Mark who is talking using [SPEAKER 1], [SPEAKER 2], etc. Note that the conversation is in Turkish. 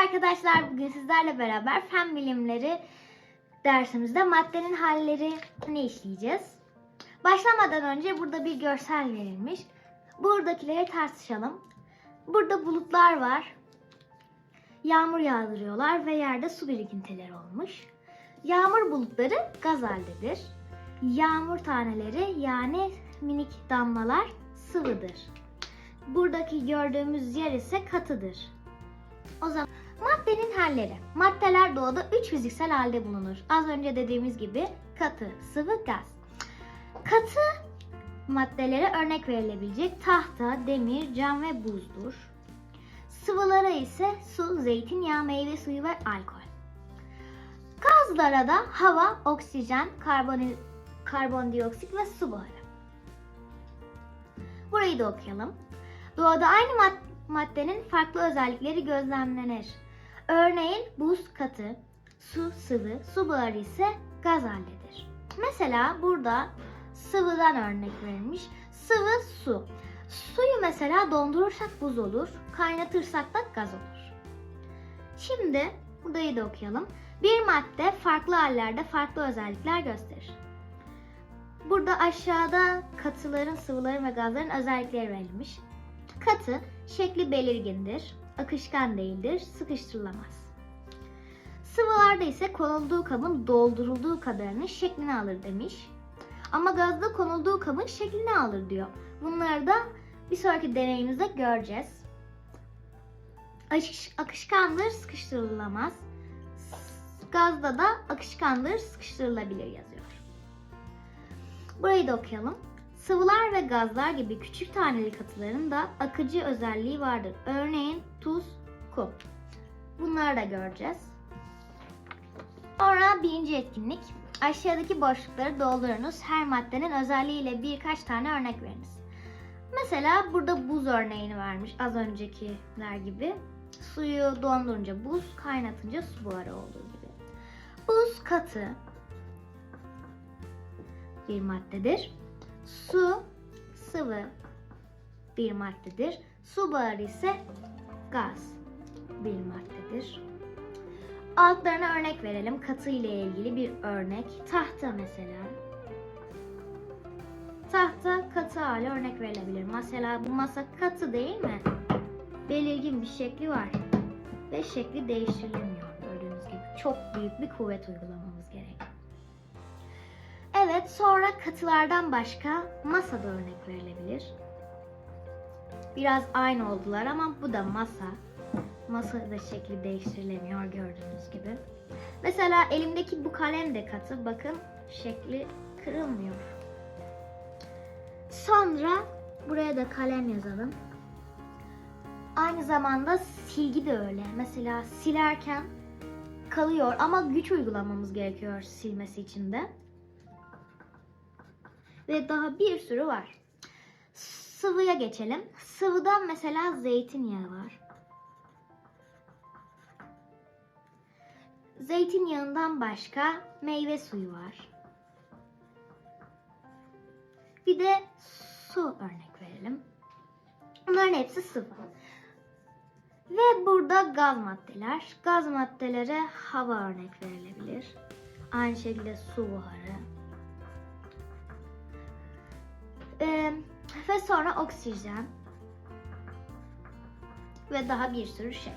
[SPEAKER 1] arkadaşlar. Bugün sizlerle beraber fen bilimleri dersimizde maddenin hallerini işleyeceğiz. Başlamadan önce burada bir görsel verilmiş. Buradakileri tartışalım. Burada bulutlar var. Yağmur yağdırıyorlar ve yerde su birikintileri olmuş. Yağmur bulutları gaz haldedir. Yağmur taneleri yani minik damlalar sıvıdır. Buradaki gördüğümüz yer ise katıdır. O zaman maddenin halleri. Maddeler doğada 3 fiziksel halde bulunur. Az önce dediğimiz gibi katı, sıvı, gaz. Katı maddelere örnek verilebilecek tahta, demir, cam ve buzdur. Sıvılara ise su, zeytinyağı, meyve suyu ve alkol. Gazlara da hava, oksijen, karbon, karbondioksit ve su buharı. Burayı da okuyalım. Doğada aynı mad- maddenin farklı özellikleri gözlemlenir. Örneğin buz katı, su sıvı, su buharı ise gaz haldedir. Mesela burada sıvıdan örnek verilmiş. Sıvı su. Suyu mesela dondurursak buz olur, kaynatırsak da gaz olur. Şimdi burayı da okuyalım. Bir madde farklı hallerde farklı özellikler gösterir. Burada aşağıda katıların, sıvıların ve gazların özellikleri verilmiş. Katı, şekli belirgindir, akışkan değildir, sıkıştırılamaz. Sıvılarda ise konulduğu kabın doldurulduğu kadarının şeklini alır demiş. Ama gazda konulduğu kabın şeklini alır diyor. Bunları da bir sonraki deneyimizde göreceğiz. Akış- akışkandır, sıkıştırılamaz. Gazda da akışkandır, sıkıştırılabilir yazıyor. Burayı da okuyalım. Sıvılar ve gazlar gibi küçük taneli katıların da akıcı özelliği vardır. Örneğin tuz, kum. Bunları da göreceğiz. Sonra birinci etkinlik. Aşağıdaki boşlukları doldurunuz. Her maddenin özelliğiyle birkaç tane örnek veriniz. Mesela burada buz örneğini vermiş az öncekiler gibi. Suyu dondurunca buz, kaynatınca su buharı olduğu gibi. Buz katı bir maddedir. Su sıvı bir maddedir. Su buharı ise gaz bir maddedir. Altlarına örnek verelim. Katı ile ilgili bir örnek. Tahta mesela. Tahta katı hali örnek verilebilir. Mesela bu masa katı değil mi? Belirgin bir şekli var. Ve şekli değiştirilemiyor gördüğünüz gibi. Çok büyük bir kuvvet uygulamamız gerek. Evet, sonra katılardan başka masada örnek verilebilir. Biraz aynı oldular ama bu da masa. Masada şekli değiştirilemiyor gördüğünüz gibi. Mesela elimdeki bu kalem de katı. Bakın şekli kırılmıyor. Sonra buraya da kalem yazalım. Aynı zamanda silgi de öyle. Mesela silerken kalıyor ama güç uygulamamız gerekiyor silmesi için de. Ve daha bir sürü var. Sıvıya geçelim. Sıvıdan mesela zeytinyağı var. Zeytinyağından başka meyve suyu var. Bir de su örnek verelim. Bunların hepsi sıvı. Ve burada gaz maddeler. Gaz maddelere hava örnek verilebilir. Aynı şekilde su buharı. Ve sonra oksijen. Ve daha bir sürü şey.